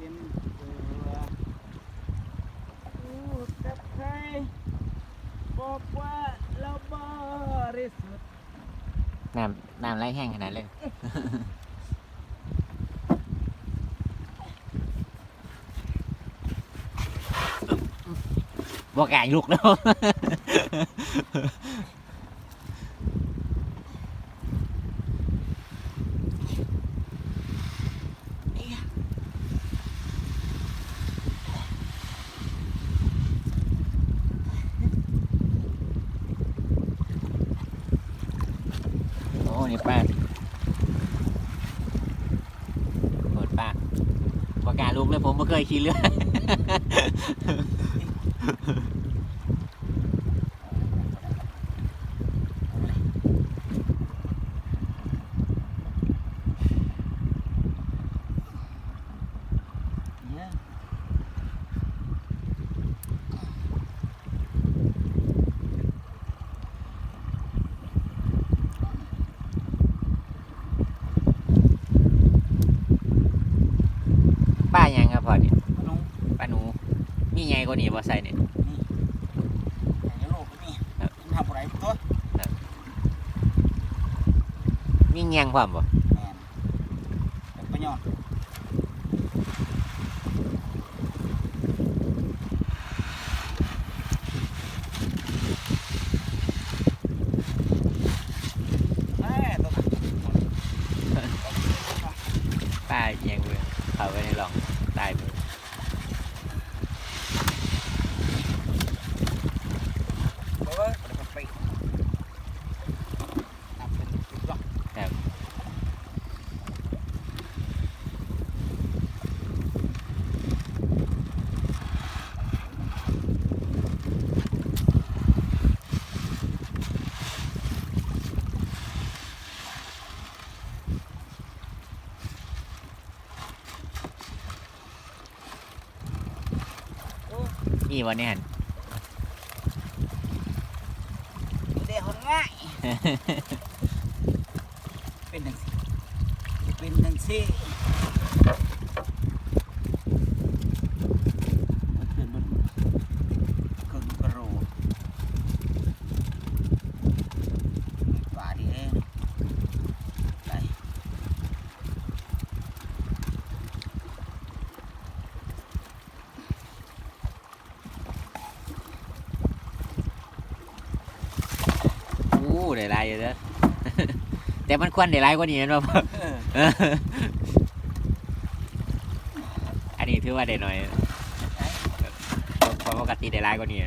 เป็นตัวพูกับใครบอกว่าเราบริสุทธิ์น้ำน้ำไหลแห้งขนาดเลย บอกกล้าลุกแล้ว โอ้นี่ป้าเปิดปากประกล้าศลุก เลยผมไม่เคยขี่เรือ เนี่ย ป้ายังครับ พ่อเนี่ยขนมป้าหนู มีไงก็นี่บ่ใส่เนี่ยอย่างโลกนี่กินทำอะไรตัวมีเงียงความบ่แมนเป็นประโยชน์แม่ตัวป้าเงียงเบือเข้าไปในหลอง ตายเบือ เบ้อเป็นปีนับเป็นสิบหรอก มีบ่เนี่ยหั่นเดี๋ยวคนง่าย เป็นดังสิเป็นดังสิมันขึ้นบนกึ่งกระโหลกป่าดีเองไหล อู้ ได้หลายอยู่เด้อ แต่มันควรได้หลายกว่านี้แม่นบ่พ่อเอออันนี้ถือว่าได้หน่อยเพราะปกติได้หลายกว่านี้